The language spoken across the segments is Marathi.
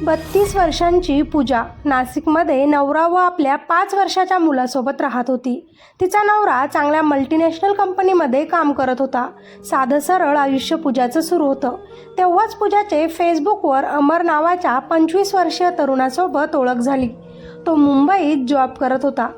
बत्तीस वर्षांची पूजा नाशिकमध्ये नवरा व आपल्या पाच वर्षाच्या मुलासोबत राहत होती. तिचा नवरा चांगल्या मल्टीनॅशनल कंपनीमध्ये काम करत होता. साधं सरळ आयुष्य पूजाचं सुरू होतं. तेव्हाच पूजाचे फेसबुकवर अमर नावाच्या पंचवीस वर्षीय तरुणासोबत ओळख झाली. तो मुंबईत जॉब करत होता.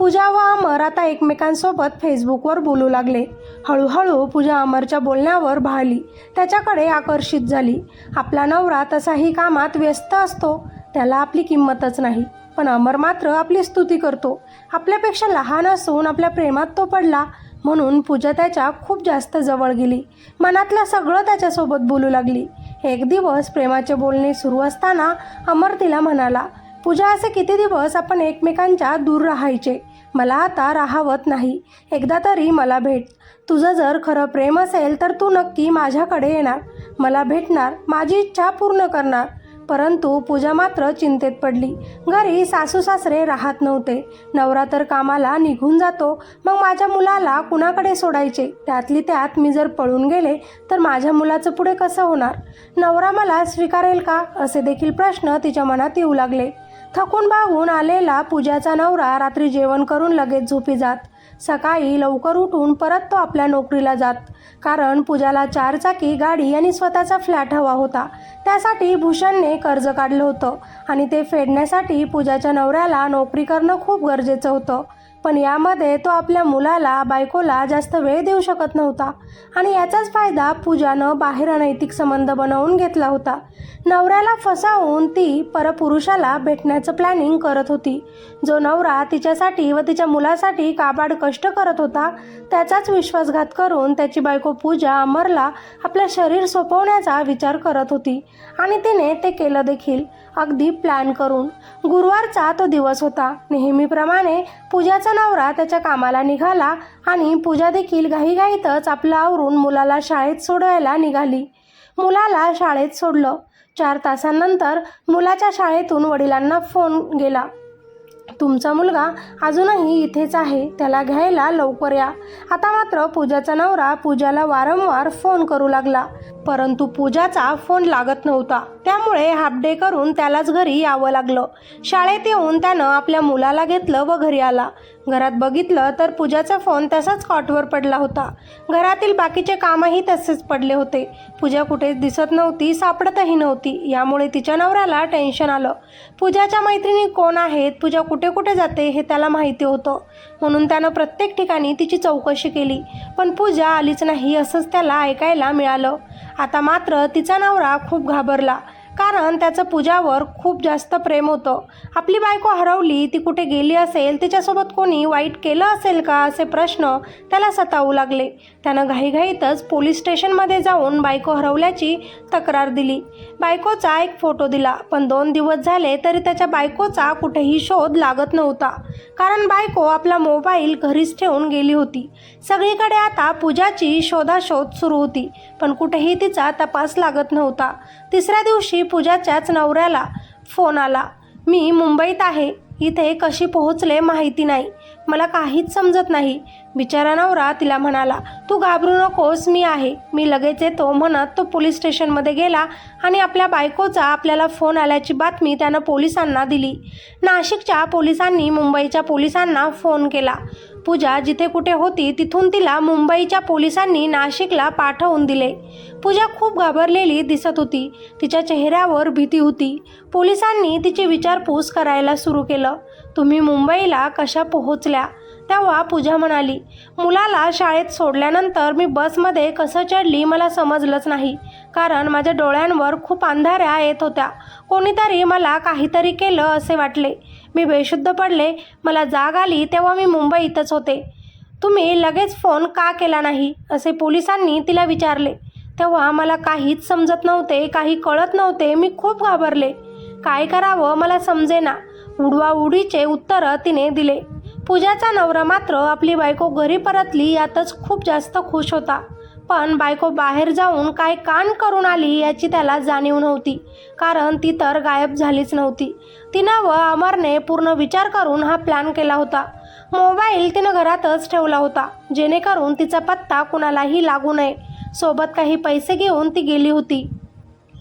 पूजा व अमर आता एकमेकांसोबत फेसबुकवर बोलू लागले. हळूहळू पूजा अमरच्या बोलण्यावर भाळली त्याच्याकडे आकर्षित झाली. आपला नवरा तसाही कामात व्यस्त असतो. त्याला आपली किंमतच नाही. पण अमर मात्र आपली स्तुती करतो. आपल्यापेक्षा लहान असून आपल्या प्रेमात तो पडला. म्हणून पूजा त्याच्या खूप जास्त जवळ गेली. मनातलं सगळं त्याच्यासोबत बोलू लागली. एक दिवस प्रेमाचे बोलणे सुरू असताना अमर तिला म्हणाला पूजा असे किती दिवस आपण एकमेकांच्या दूर राहायचे? मला आता राहावत नाही. एकदा तरी मला भेट. तुझं जर खरं प्रेम असेल तर तू नक्की माझ्याकडे येणार. मला भेटणार माझी इच्छा पूर्ण करणार. परंतु पूजा मात्र चिंतेत पडली. घरी सासू सासरे राहत नव्हते. नवरा तर कामाला निघून जातो. मग माझ्या मुलाला कुणाकडे सोडायचे? त्यातली त्यात मी जर पळून गेले तर माझ्या मुलाचं पुढे कसं होणार? नवरा मला स्वीकारेल का? असे देखील प्रश्न तिच्या मनात येऊ लागले. थकून भागून आलेला पूजाचा नवरा रात्री जेवण करून लगेच झोपी जात. सकाळी लवकर उठून परत तो आपल्या नोकरीला जात. कारण पूजाला चारचाकी गाडी आणि स्वतःचा फ्लॅट हवा होता. त्यासाठी भूषणने कर्ज काढलं होतं आणि ते फेडण्यासाठी पूजाच्या नवऱ्याला नोकरी करणं खूप गरजेचं होतं. पण यामध्ये तो आपल्या मुलाला बायकोला जास्त वेळ देऊ शकत नव्हता. आणि याचाच फायदा पूजानं बाहेर अनैतिक संबंध बनवून घेतला होता. नवऱ्याला फसावून ती परपुरुषाला भेटण्याचं प्लॅनिंग करत होती. जो नवरा तिच्यासाठी व तिच्या मुलासाठी काबाड कष्ट करत होता त्याचाच विश्वासघात करून त्याची बायको पूजा अमरला आपलं शरीर सोपवण्याचा विचार करत होती. आणि तिने ते केलं देखील. अगदी प्लॅन करून. गुरुवारचा तो दिवस होता. नेहमीप्रमाणे पूजाचा नवरा त्याच्या कामाला निघाला आणि पूजा देखील घाईघाईतच आपलं आवरून मुलाला शाळेत सोडवायला निघाली. मुलाला शाळेत सोडलं. चार तासांनंतर मुलाच्या शाळेतून वडिलांना फोन गेला. तुमचा मुलगा अजूनही इथेच आहे. त्याला घ्यायला लवकर या. आता मात्र पूजाचा नवरा पूजाला वारंवार फोन करू लागला. परंतु पूजाचा फोन लागत नव्हता. त्यामुळे हाफ डे करून त्यालाच घरी यावं लागलं. शाळेत येऊन त्यानं आपल्या मुलाला घेतलं व घरी आला. घरात बघितलं तर पूजाचा फोन तसाच कॉटवर पडला होता. घरातील बाकीचे कामही तसेच पडले होते. पूजा कुठेच दिसत नव्हती सापडतही नव्हती. यामुळे तिच्या नवऱ्याला टेन्शन आलं. पूजाच्या मैत्रिणी कोण आहेत पूजा कुठे कुठे जाते हे त्याला माहिती होतं. म्हणून त्यानं प्रत्येक ठिकाणी तिची चौकशी केली. पण पूजा आलीच नाही असंच त्याला ऐकायला मिळालं. आता मात्र तिचा नवरा खूप घाबरला. कारण त्याचं पूजावर खूप जास्त प्रेम होतं. आपली बायको हरवली ती कुठे गेली असेल तिच्यासोबत कोणी वाईट केलं असेल का असे प्रश्न त्याला सतावू लागले. त्यानं घाईघाईतच पोलीस स्टेशनमध्ये जाऊन बायको हरवल्याची तक्रार दिली. बायकोचा एक फोटो दिला पण दोन दिवस झाले तरी त्याच्या बायकोचा कुठेही शोध लागत नव्हता. कारण बायको आपला मोबाईल घरीच ठेवून गेली होती. सगळीकडे आता पूजाची शोधाशोध सुरू होती पण कुठेही तिचा तपास लागत नव्हता. तिसऱ्या दिवशी पूजाच्याच नवऱ्याला फोन आला. मी मुंबईत आहे. इथे कशी पोहोचले माहिती नाही. मला काहीच समजत नाही. बिचारा नवरा तिला म्हणाला तू घाबरू नकोस मी आहे. मी लगेच येतो. म्हणत तो पोलीस स्टेशनमध्ये गेला आणि आपल्या बायकोचा आपल्याला फोन आल्याची बातमी त्यानं पोलिसांना दिली. नाशिकच्या पोलिसांनी मुंबईच्या पोलिसांना फोन केला. पूजा जिथे कुठे होती तिथून तिला मुंबईच्या पोलिसांनी नाशिकला पाठवून दिले. पूजा खूप घाबरलेली दिसत होती. तिच्या चेहऱ्यावर भीती होती. पोलिसांनी तिची विचारपूस करायला सुरू केलं. तुम्ही मुंबईला कशा पोहोचल्या? तेव्हा पूजा म्हणाली मुलाला शाळेत सोडल्यानंतर मी बसमध्ये कसं चढली मला समजलंच नाही. कारण माझ्या डोळ्यांवर खूप अंधाऱ्या येत होत्या. कोणीतरी मला काहीतरी केलं असे वाटले. मी बेशुद्ध पडले. मला जाग आली तेव्हा मी मुंबईतच होते. तुम्ही लगेच फोन का केला नाही? असे पोलिसांनी तिला विचारले. तेव्हा मला काहीच समजत नव्हते काही कळत नव्हते. मी खूप घाबरले. काय करावं मला समजेना. उडवा उडीचे उत्तर तिने दिले. पूजाचा नवरा मात्र आपली बायको घरी परतली यातच खूप जास्त खुश होता. पण बायको बाहेर जाऊन काय कान करून आली याची त्याला जाणीव नव्हती. कारण ती तर गायब झालीच नव्हती. तिनं व अमरने पूर्ण विचार करून हा प्लॅन केला होता. मोबाईल तिनं घरातच ठेवला होता. जेणेकरून तिचा पत्ता कुणालाही लागू नये. सोबत काही पैसे घेऊन ती गेली होती.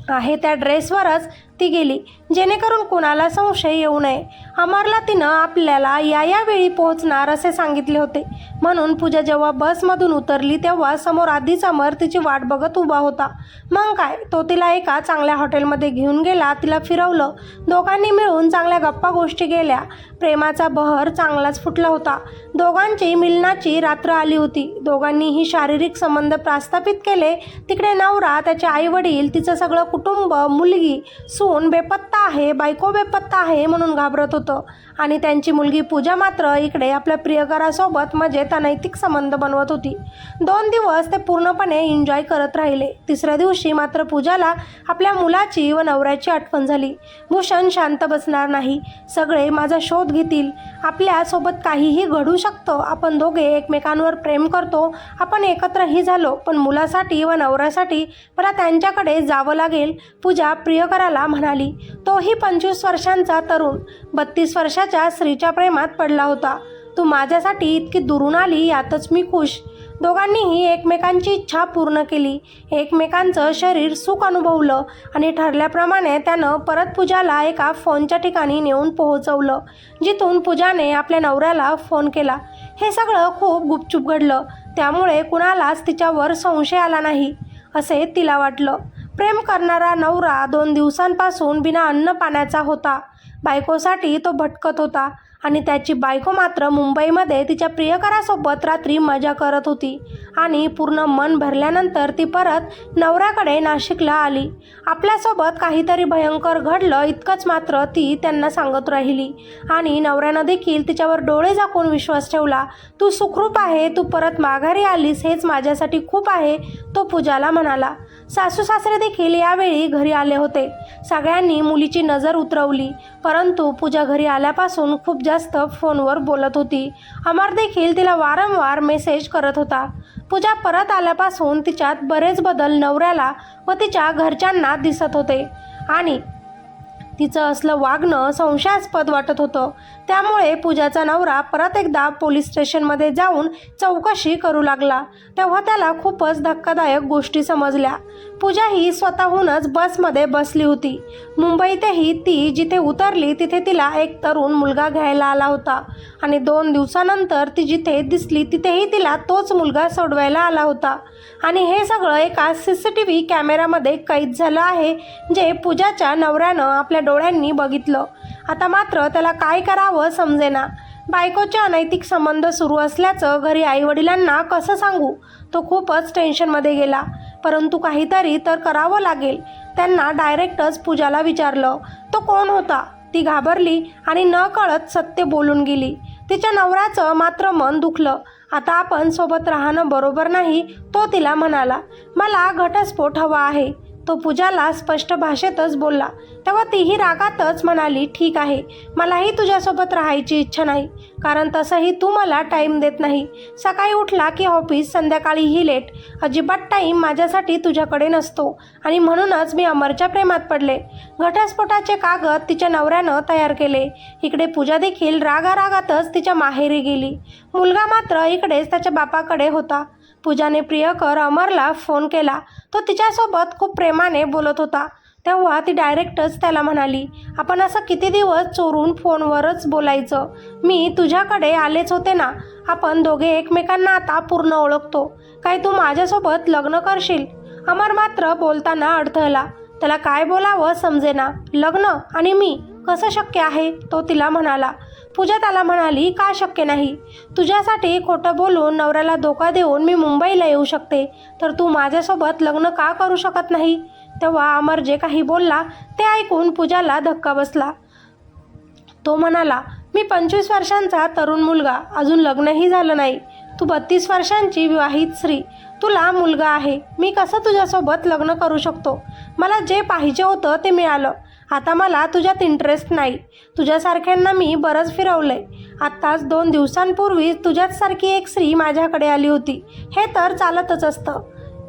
आहे त्या ड्रेसवरच ती गेली जेणेकरून कुणाला संशय येऊ नये. अमरला तिनं आपल्याला या या वेळी पोहोचणार असे सांगितले होते. म्हणून पूजा जेव्हा बसमधून उतरली तेव्हा समोर आधीच अमर तिची वाट बघत उभा होता. मग काय तो तिला एका चांगल्या हॉटेलमध्ये घेऊन गेला तिला फिरवलं. दोघांनी मिळून चांगल्या गप्पा गोष्टी गेल्या प्रेमाचा बहर चांगलाच फुटला होता. दोघांची मिलनाची रात्र आली होती. दोघांनीही शारीरिक संबंध प्रस्थापित केले. तिकडे नवरा त्याचे आई वडील तिचं सगळं कुटुंब मुलगी सून बेपत्ता आहे बायको बेपत्ता आहे म्हणून घाबरत होतं. आणि त्यांची मुलगी पूजा मात्र इकडे आपल्या प्रियकरासोबत मजेत अनैतिक संबंध बनवत होती. दोन दिवस ते पूर्णपणे एन्जॉय करत राहिले. तिसऱ्या दिवशी मात्र पूजाला आपल्या मुलाची व नवऱ्याची आठवण झाली. भूषण शांत बसणार नाही. सगळे माझा शोध घेतील. आपल्यासोबत काहीही घडू शकतं. आपण दोघे एकमेकांवर प्रेम करतो. आपण एकत्रही झालो. पण मुलासाठी व नवऱ्यासाठी मला त्यांच्याकडे जावं लागेल. पूजा प्रियकराला म्हणाली तोही पंचवीस वर्षांचा तरुण बत्तीस वर्षाच्या स्त्रीच्या प्रेमात पडला होता. तू माझ्यासाठी इतकी दुरून आली यातच मी खुश. दोघांनीही एकमेकांची इच्छा पूर्ण केली. एकमेकांचं शरीर सुख अनुभवलं आणि ठरल्याप्रमाणे त्यानं परत पूजाला एका फोनच्या ठिकाणी नेऊन पोहोचवलं जिथून पूजाने आपल्या नवऱ्याला फोन केला. हे सगळं खूप गुपचूप घडलं. त्यामुळे कुणालाच तिच्यावर संशय आला नाही असे तिला वाटलं. प्रेम करणारा नवरा दोन दिवसांपासून बिना अन्न पाण्याचा होता. बायकोसाठी तो भटकत होता आणि त्याची बायको मात्र मुंबईमध्ये तिच्या प्रियकरासोबत रात्री मजा करत होती. आणि पूर्ण मन भरल्यानंतर ती परत नवऱ्याकडे नाशिकला आली. आपल्यासोबत काहीतरी भयंकर घडलं इतकंच मात्र ती त्यांना सांगत राहिली. आणि नवऱ्यानं देखील तिच्यावर डोळे झाकून विश्वास ठेवला तू सुखरूप आहे तू परत माघारी आलीस हेच माझ्यासाठी खूप आहे तो पूजाला म्हणाला. सासू सासरे देखील यावेळी घरी आले होते. सगळ्यांनी मुलीची नजर उतरवली. परंतु पूजा घरी आल्यापासून खूप जास्त फोनवर बोलत होती. अमर देखील तिला वारंवार मेसेज करत होता. पूजा परत आल्यापासून तिच्यात बरेच बदल नवऱ्याला व तिच्या घरच्यांना दिसत होते. आणि तिचं असलं वागणं संशयास्पद वाटत होतं. त्यामुळे पूजाचा नवरा परत एकदा पोलीस स्टेशनमध्ये जाऊन चौकशी करू लागला. तेव्हा त्याला खूपच धक्कादायक गोष्टी समजल्या. पूजा ही स्वतःहूनच बसमध्ये बसली होती. मुंबईतही ती जिथे उतरली तिथे तिला एक तरुण मुलगा घ्यायला आला होता. आणि दोन दिवसानंतर ती जिथे दिसली तिथेही तिला तोच मुलगा सोडवायला आला होता. आणि हे सगळं एका सी सी टी व्ही कॅमेऱ्यामध्ये कैद झालं आहे जे पूजाच्या नवऱ्यानं आपल्या डोळ्यांनी बघितलं. आता मात्र त्याला काय करावं समजेना. बायकोचे अनैतिक संबंध सुरू असल्याचं घरी आईवडिलांना कसं सांगू? तो खूपच टेन्शनमध्ये गेला. परंतु काहीतरी तर करावं लागेल. त्यांना डायरेक्टच पूजाला विचारलं. तो कोण होता? ती घाबरली आणि न कळत सत्य बोलून गेली. तिच्या नवऱ्याचं मात्र मन दुखलं. आता आपण सोबत राहणं बरोबर नाही तो तिला म्हणाला मला घटस्फोट हवा आहे. तो पूजाला स्पष्ट भाषेतच बोलला. तेव्हा तीही रागातच म्हणाली ठीक आहे मलाही तुझ्यासोबत राहायची इच्छा नाही कारण तसंही तू मला टाईम देत नाही. सकाळी उठला की ऑफिस संध्याकाळीही लेट अजिबात टाईम माझ्यासाठी तुझ्याकडे नसतो आणि म्हणूनच मी अमरच्या प्रेमात पडले. घटस्फोटाचे कागद तिच्या नवऱ्यानं तयार केले. इकडे पूजा देखील रागारागातच तिच्या माहेरी गेली. मुलगा मात्र इकडेच त्याच्या बापाकडे होता. पूजाने प्रियकर अमरला फोन केला. तो तिच्यासोबत खूप प्रेमाने बोलत होता. तेव्हा ती डायरेक्टच त्याला म्हणाली आपण असं किती दिवस चोरून फोनवरच बोलायचं? मी तुझ्याकडे आलेच होते ना. आपण दोघे एकमेकांना आता पूर्ण ओळखतो. काय तू माझ्यासोबत लग्न करशील? अमर मात्र बोलताना अडथळला. त्याला काय बोलावं समजेना. लग्न आणि मी कसं शक्य आहे? तो तिला म्हणाला. पूजा त्याला म्हणाली का शक्य नाही? तुझ्यासाठी खोटं बोलून नवऱ्याला धोका देऊन मी मुंबईला येऊ शकते. तर तू माझ्यासोबत लग्न का करू शकत नाही? तेव्हा अमर जे काही बोलला ते ऐकून पूजाला धक्का बसला. तो म्हणाला मी पंचवीस वर्षांचा तरुण मुलगा. अजून लग्नही झालं नाही. तू बत्तीस वर्षांची विवाहित स्त्री. तुला मुलगा आहे. मी कसं तुझ्यासोबत लग्न करू शकतो? मला जे पाहिजे होतं ते मिळालं. आता मला तुझ्यात इंटरेस्ट नाही. तुझ्यासारख्यांना मी बरंच फिरवलं आहे आत्ताच दोन दिवसांपूर्वी तुझ्याचसारखी एक स्त्री माझ्याकडे आली होती. हे तर चालतच असतं.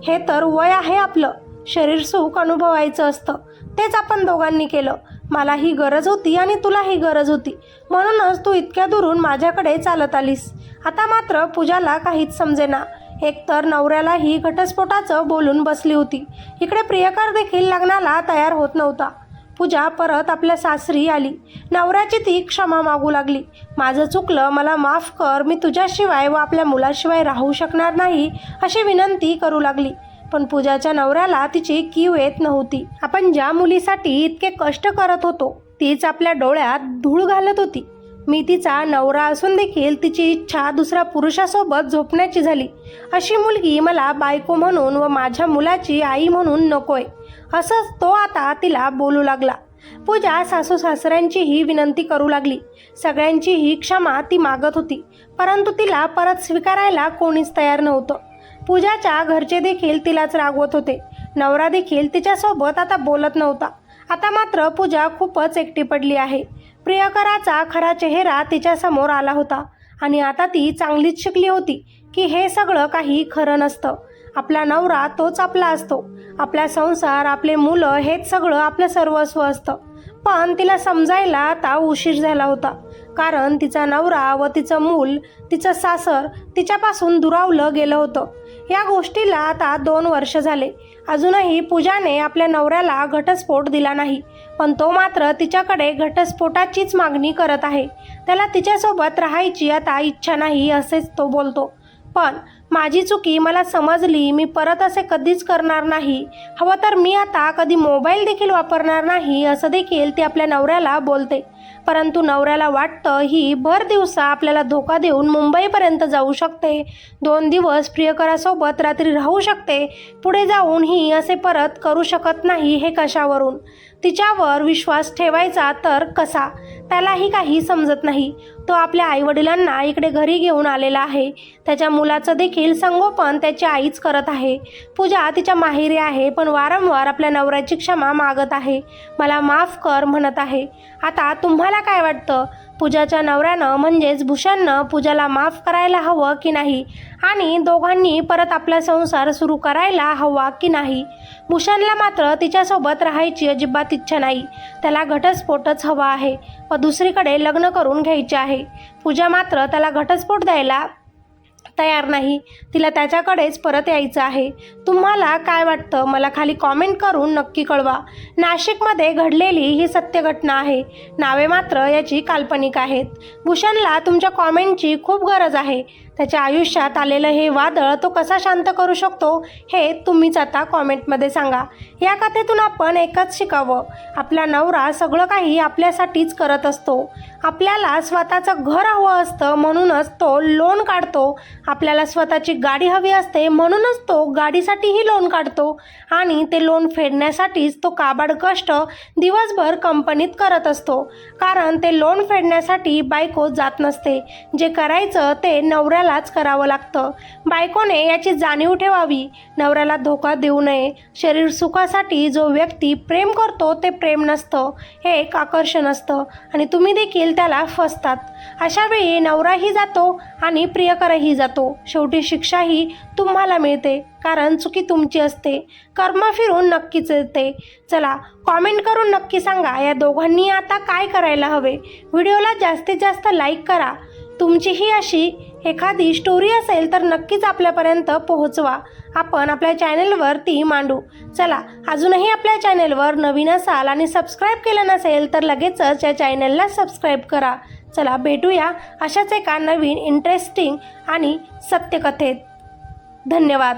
हे तर वय आहे आपलं. शरीर सुख अनुभवायचं असतं. तेच आपण दोघांनी केलं. मला ही गरज होती आणि तुला ही गरज होती. म्हणूनच तू इतक्या दुरून माझ्याकडे चालत आलीस. आता मात्र पूजाला काहीच समजेना. एकतर नवऱ्यालाही घटस्फोटाचं बोलून बसली होती. इकडे प्रियकर देखील लग्नाला तयार होत नव्हता. पूजा परत आपल्या सासरी आली. नवऱ्याची ती क्षमा मागू लागली. माझं चुकलं मला माफ कर मी तुझ्याशिवाय व आपल्या मुलाशिवाय राहू शकणार नाही अशी विनंती करू लागली. पण पूजाच्या नवऱ्याला तिची कीव येत नव्हती. आपण ज्या मुलीसाठी इतके कष्ट करत होतो तीच आपल्या डोळ्यात धूळ घालत होती. मी तिचा नवरा असून देखील तिची इच्छा दुसऱ्या पुरुषासोबत झोपण्याची झाली. अशी मुलगी मला बायको म्हणून व माझ्या मुलाची आई म्हणून नकोय. असंच तो आता तिला बोलू लागला. पूजा सासू सासऱ्यांचीही विनंती करू लागली. सगळ्यांचीही क्षमा ती मागत होती परंतु तिला परत स्वीकारायला कोणीच तयार नव्हतं. पूजाच्या घरचे देखील तिलाच रागवत होते. नवरा देखील तिच्यासोबत आता बोलत नव्हता. आता मात्र पूजा खूपच एकटी पडली आहे. प्रियकराचा खरा चेहरा तिच्यासमोर आला होता आणि आता ती चांगलीच शिकली होती की हे सगळं काही खरं नसतं. आपला नवरा तोच आपला असतो. आपला संसार आपले मुलं हेच सगळं आपलं सर्वस्व असतं. पण तिला समजायला आता उशीर झाला होता. कारण तिचा नवरा व तिचं मूल तिचं सासर तिच्यापासून दुरावलं गेलं होतं. या गोष्टीला आता दोन वर्ष झाले. अजूनही पूजाने आपल्या नवऱ्याला घटस्फोट दिला नाही. पण तो मात्र तिच्याकडे घटस्फोटाचीच मागणी करत आहे. त्याला तिच्यासोबत राहायची आता इच्छा नाही असेच तो बोलतो. पण माझी चुकी मला समजली मी परत असे कधीच करणार नाही. हवं तर मी आता कधी मोबाईल देखील वापरणार नाही असं देखील ती आपल्या नवऱ्याला बोलते. परंतु नवऱ्याला वाटतं ही भर दिवसा आपल्याला धोका देऊन मुंबईपर्यंत जाऊ शकते. दोन दिवस प्रियकरासोबत रात्री राहू शकते. पुढे जाऊन ही असे परत करू शकत नाही हे कशावरून? तिच्यावर विश्वास ठेवायचा तर कसा? त्यालाही काही समजत नाही. तो आपल्या आईवडिलांना इकडे घरी घेऊन आलेला आहे. त्याच्या मुलाचं देखील संगोपन त्याची आईच करत आहे. पूजा तिच्या माहेरी आहे पण वारंवार आपल्या नवऱ्याची क्षमा मागत आहे. मला माफ कर म्हणत आहे. आता तुम्हाला काय वाटतं? पूजाच्या नवऱ्यानं म्हणजेच भूषणनं पूजाला माफ करायला हवं की नाही? आणि दोघांनी परत आपला संसार सुरू करायला हवा की नाही? भूषणला मात्र तिच्यासोबत राहायची अजिबात इच्छा नाही. त्याला घटस्फोटच हवा आहे. व दुसरीकडे लग्न करून घ्यायचे आहे. पूजा मात्र त्याला घटस्फोट द्यायला तयार नाही. तिला त्याच्याकडेच परत यायचं आहे. तुम्हाला काय वाटतं? मला खाली कॉमेंट करून नक्की कळवा. नाशिकमध्ये घडलेली ही सत्य घटना आहे. नावे मात्र याची काल्पनिक आहेत. भूषणला तुमच्या कॉमेंटची खूप गरज आहे. त्याच्या आयुष्यात आलेलं हे वादळ तो कसा शांत करू शकतो हे तुम्हीच आता कॉमेंटमध्ये सांगा. या कथेतून आपण एकच शिकावं. आपला नवरा सगळं काही आपल्यासाठीच करत असतो. आपल्याला स्वतःचं घर हवं असतं म्हणूनच तो लोन काढतो. आपल्याला स्वतःची गाडी हवी असते म्हणूनच तो गाडीसाठीही लोन काढतो. आणि ते लोन फेडण्यासाठीच तो काबाड कष्ट दिवसभर कंपनीत करत असतो. कारण ते लोन फेडण्यासाठी बायको जात नसते. जे करायचं ते नवऱ्याला नवऱ्यालाच करावं लागतं. बायकोने याची जाणीव ठेवावी. नवऱ्याला धोका देऊ नये. शरीर सुखासाठी जो व्यक्ती प्रेम करतो ते प्रेम नसतं. हे एक आकर्षण असतं आणि तुम्ही देखील त्याला फसतात. अशा वेळी नवराही जातो आणि प्रियकरही जातो. शेवटी शिक्षाही तुम्हाला मिळते कारण चुकी तुमची असते. कर्म फिरून नक्कीच येते. चला कॉमेंट करून नक्की सांगा या दोघांनी आता काय करायला हवे? व्हिडिओला जास्तीत जास्त लाईक करा. तुमचीही अशी एखादी स्टोरी असेल तर नक्कीच आपल्यापर्यंत पोहोचवा. आपण आपल्या चॅनेलवर ती मांडू. चला अजूनही आपल्या चॅनेलवर नवीन असाल आणि सबस्क्राईब केलं नसेल तर लगेचच या चॅनेलला सबस्क्राईब करा. चला भेटूया अशाच एका नवीन इंटरेस्टिंग आणि सत्यकथेत. धन्यवाद.